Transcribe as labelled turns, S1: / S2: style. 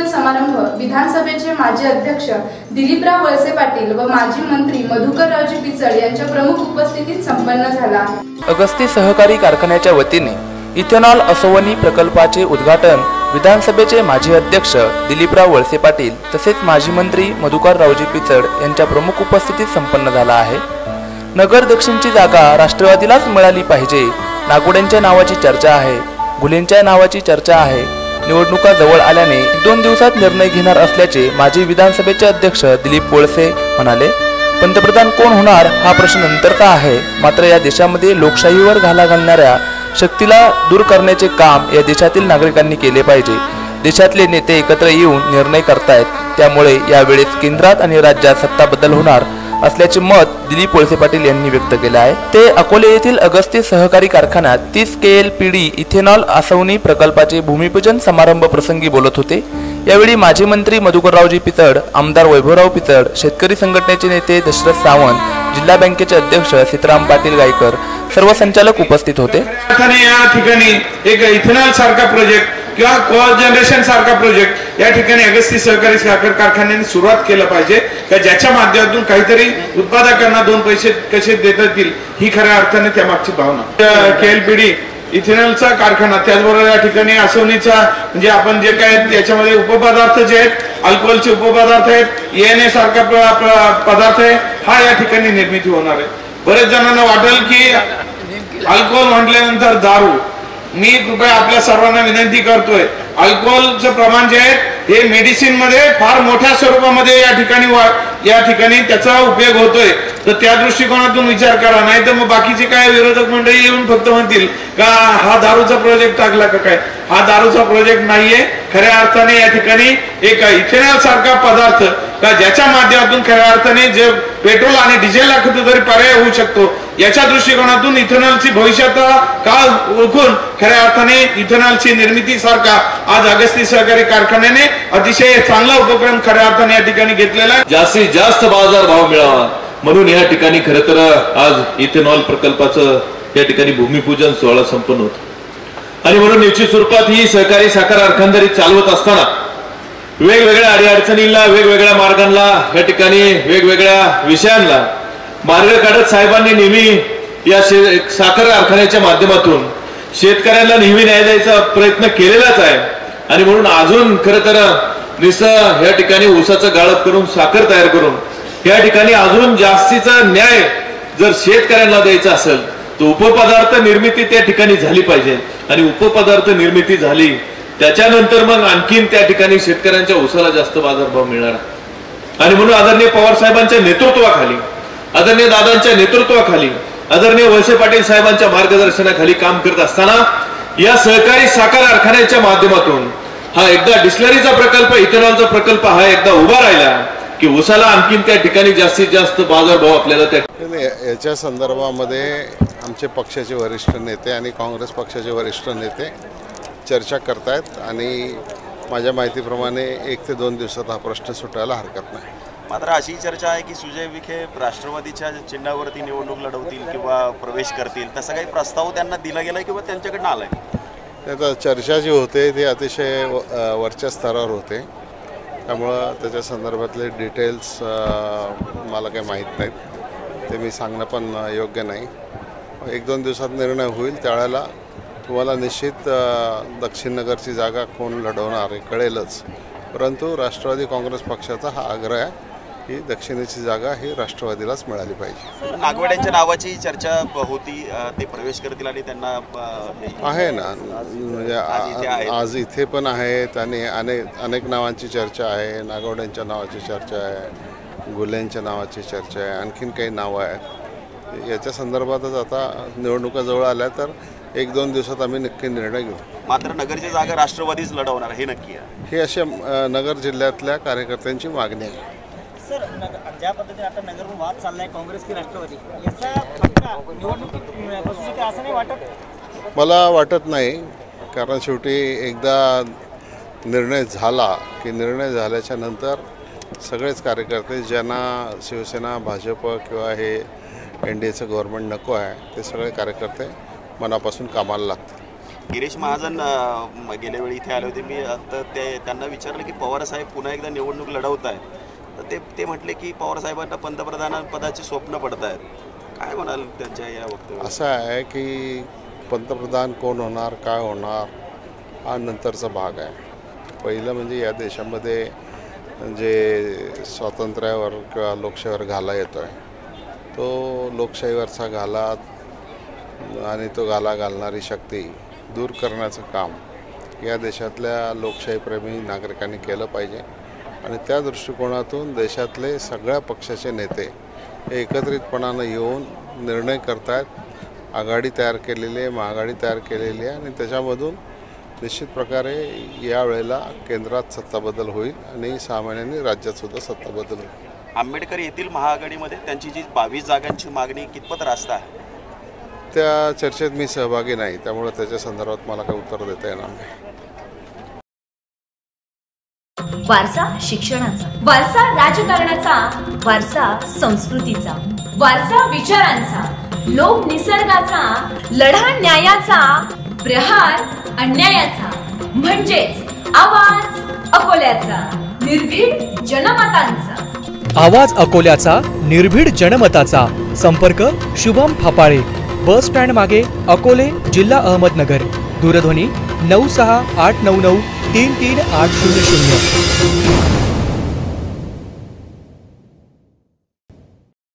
S1: विधानसभेचे माजी अध्यक्ष दिलीपराव वळसे पाटील व माजी मंत्री मधुकररावजी पिचड यांच्या प्रमुख उपस्थितीत संपन्न झाला.
S2: अगस्ती सहकारी कारखान्याच्या वतीने इथेनॉल असोवनी प्रकल्पाचे उद्घाटन विधानसभेचे माजी अध्यक्ष दिलीपराव वळसे पाटील तसेच माजी मंत्री मधुकररावजी पिचड यांच्या प्रमुख उपस्थितीत संपन्न झाला आहे. नगर दक्षिणची जागा राष्ट्रवादीलाच मिळाली पाहिजे. नागोड्यांच्या नावाची चर्चा आहे. गुलेंच्या नावाची चर्चा आहे. निवडणुका जवळ आल्याने दोन दिवसात निर्णय घेणार असल्याचे माजी विधानसभेचे अध्यक्ष दिलीप पोळसे म्हणाले पंतप्रधान कोण होणार हा प्रश्न नंतरचा आहे? मात्र या देशामध्ये लोकशाहीवर घाला घालणाऱ्या शक्तीला दूर करण्याचे काम या देशातील नागरिकांनी केले पाहिजे. देशातले नेते एकत्र येऊन निर्णय करतायत. त्यामुळे यावेळेस केंद्रात आणि राज्यात सत्ता बदल होणार असल्याचे मत दिलीप वळसे पाटील यांनी व्यक्त केले आहे. ते अकोले येथील अगस्ती सहकारी कारखान्यात तीस K L P D ethanol आसवणी प्रकल्पाचे भूमिपूजन समारंभ प्रसंगी बोलत होते. यावेळी माजी मंत्री मधुकररावजी पिचड आमदार वैभवराव पिचड शेतकरी संघटनेचे नेते दशरथ सावंत जिल्हा बँकेचे अध्यक्ष सीताराम पाटील गायकर सर्व संचालक उपस्थित होते.
S3: या ठिकाणी एक इथेनॉल सारखा प्रोजेक्ट किंवा को जनरेशन सारखा प्रोजेक्ट या ठिकाणी अगस्ती सहकारी साखर कारखान्याने सुरुवात केलं पाहिजे. का ज्याच्या माध्यमातून काहीतरी उत्पादकांना दोन पैसे कसे देता येतील ही खऱ्या अर्थाने त्या मागची भावना. केएलपीडी इथेनॉलचा कारखाना त्याचबरोबर या ठिकाणी आसवणीचा म्हणजे आपण जे काय याच्यामध्ये उपपदार्थ जे आहेत अल्कोहोलचे उपपदार्थ आहेत एन सारखा पदार्थ आहे हा या ठिकाणी निर्मिती होणार आहे. बरेच जणांना वाटेल की अल्कोहोल म्हटल्यानंतर दारू. मी कृपया आपल्या सर्वांना विनंती करतोय. अल्कोहोलचं प्रमाण जे आहे हे मेडिसिनमध्ये फार मोठ्या स्वरूपामध्ये या ठिकाणी वा- या ठिकाणी त्याचा उपयोग होतोय. तर त्या दृष्टिकोनातून विचार करा. नाही तर मग बाकीचे काय विरोधक मंडळी येऊन फक्त म्हणतील का हा दारूचा प्रोजेक्ट टाकला का काय? हा दारूचा प्रोजेक्ट नाहीये. खऱ्या अर्थाने या ठिकाणी एक इथेनॉल सारखा पदार्थ का ज्याच्या माध्यमातून खऱ्या अर्थाने जे पेट्रोल आणि डिझेलला कुठेतरी पर्याय होऊ शकतो याच्या दृष्टिकोनातून इथेनॉलची भविष्यात काळ ओळखून खऱ्या अर्थाने इथेनॉलची निर्मिती सारखा आज अगस्ती सहकारी कारखान्याने अतिशय चांगला उपक्रम खऱ्या अर्थाने या ठिकाणी घेतलेला आहे.
S4: जास्तीत जास्त बाजार भाव मिळावा. म्हणून या ठिकाणी खर तर आज इथेनॉल प्रकल्पाचं या ठिकाणी भूमिपूजन सोहळा संपन्न होत. आणि म्हणून निश्चित स्वरूपात ही सहकारी साखर कारखानदारी चालवत असताना वेगवेगळ्या अडीअडचणींना वेगवेगळ्या मार्गांना या ठिकाणी वेगवेगळ्या विषयांना मार्ग काढत साहेबांनी नेहमी या शे- साखर कारखान्याच्या माध्यमातून शेतकऱ्यांना नेहमी न्याय द्यायचा प्रयत्न केलेलाच आहे. आणि म्हणून अजून खर तर निस या ठिकाणी ऊसाचं गाळप करून साखर तयार करून या ठिकाणी अजून जास्तीचा न्याय जर शेतकऱ्यांना द्यायचा असेल तर उपपदार्थ निर्मिती त्या ठिकाणी झाली पाहिजे. आणि उपपदार्थ निर्मिती झाली त्याच्यानंतर मग आणखीन त्या ठिकाणी शेतकऱ्यांच्या उसाला जास्त बाजारभाव मिळणार. आणि म्हणून आदरणीय पवार साहेबांच्या नेतृत्वाखाली आदरणीय दादांच्या नेतृत्वाखाली आदरणीय वळसे पाटील साहेबांच्या मार्गदर्शनाखाली काम करत असताना या सहकारी साखर कारखान्याच्या माध्यमातून हा एकदा डिस्लरीचा प्रकल्प इथेनॉलचा प्रकल्प हा एकदा उभा राहिला की उसाला आणखीन त्या ठिकाणी जास्तीत जास्त बाजारभाव आपल्याला त्या
S5: याच्या संदर्भामध्ये आमचे पक्षाचे वरिष्ठ नेते आणि काँग्रेस पक्षाचे वरिष्ठ नेते चर्चा करतायत आणि माझ्या माहितीप्रमाणे एक ते दोन दिवसात हा प्रश्न सुटायला हरकत नाही.
S6: मात्र अशी चर्चा आहे की सुजय विखे राष्ट्रवादीच्या चिन्हावरती निवडणूक लढवतील किंवा प्रवेश करतील तसा काही प्रस्ताव त्यांना दिला गेलाय किंवा त्यांच्याकडनं आलाय?
S5: आता चर्चा जी होते ती अतिशय वरच्या स्तरावर होते. त्यामुळं त्याच्या संदर्भातले डिटेल्स मला काही माहीत नाहीत. ते मी सांगणं पण योग्य नाही. एक दोन दिवसात निर्णय होईल त्यावेळेला तुम्हाला निश्चित दक्षिण नगरची जागा कोण लढवणार हे कळेलच. परंतु राष्ट्रवादी काँग्रेस पक्षाचा हा आग्रह आहे की दक्षिणेची जागा ही राष्ट्रवादीलाच मिळाली पाहिजे.
S6: नागवड्यांच्या नावाची चर्चा होती ते प्रवेश करतील आणि त्यांना हे-
S5: आहे ना. म्हणजे
S6: आज इथे
S5: पण आहेत आणि अनेक अनेक नावांची चर्चा आहे. नागवड्यांच्या नावाची चर्चा आहे. गुल्यांच्या नावाची चर्चा आहे. आणखीन काही नावं आहेत. याच्या संदर्भातच आता निवडणुका जवळ आल्या तर एक दोन दिवसात आम्ही नक्की निर्णय घेऊ.
S6: मात्र नगरची जागा राष्ट्रवादीच लढवणार हे नक्की आहे.
S5: ही अशा अ, नगर जिल्ह्यातल्या कार्यकर्त्यांची मागणी आहे.
S7: सर ज्या पद्धतीने आता नगरवर वाद चाललाय काँग्रेस की राष्ट्रवादी याचा फटका निवडणुकीत बसू शकेल असं नाही वाटत?
S5: मला वाटत नाही कारण शेवटी एकदा निर्णय झाला की निर्णय झाल्याच्यानंतर सगळेच कार्यकर्ते ज्यांना शिवसेना भाजप किंवा हे एन डी एचं गव्हर्नमेंट नको आहे ते सगळे कार्यकर्ते मनापासून कामाला लागतात
S6: गिरीश महाजन गेल्या वेळी इथे आले होते. मी आता ते त्यांना विचारलं की पवार साहेब पुन्हा एकदा निवडणूक लढवत आहेत. तर ते ते म्हटले की पवार साहेबांना पंतप्रधान पदाचे स्वप्न पडत आहेत काय म्हणाल त्यांच्या या वक्तव्यात
S5: असं आहे की पंतप्रधान कोण होणार काय होणार हा नंतरचा भाग आहे. पहिलं म्हणजे या देशामध्ये जे स्वातंत्र्यावर किंवा लोकशाहीवर घाला येतो आहे तो लोकशाहीवरचा घाला आणि तो गाला घालणारी शक्ती दूर करण्याचं काम या देशातल्या लोकशाहीप्रेमी नागरिकांनी केलं पाहिजे. आणि त्या दृष्टिकोनातून देशातले सगळ्या पक्षाचे नेते हे एकत्रितपणानं येऊन निर्णय करतायत. आघाडी तयार केलेली आहे महाआघाडी तयार केलेली आहे आणि त्याच्यामधून निश्चित प्रकारे यावेळेला केंद्रात सत्ताबदल होईल आणि सामान्यांनी राज्यातसुद्धा सत्ताबदल होईल.
S6: आंबेडकर येथील महाआघाडीमध्ये त्यांची जी बावीस जागांची मागणी कितपत रास्त आहे?
S5: त्या चर्चेत मी सहभागी नाही त्यामुळे त्याच्या संदर्भात मला काही उत्तर देता येणार नाही.
S8: वारसा शिक्षणाचा वारसा राजकारणाचा वारसा संस्कृतीचा वारसा विचारांचा लोक निसर्गाचा लढा न्यायाचा प्रहार अन्यायाचा म्हणजेच आवाज अकोल्याचा निर्भीड जनमतांचा.
S9: आवाज अकोल्याचा निर्भीड जनमताचा संपर्क शुभम फापाळे. बस स्टँड मागे अकोले जिल्हा अहमदनगर. दूरध्वनी नऊ सहा आठ नऊ नऊ तीन तीन आठ शून्य शून्य.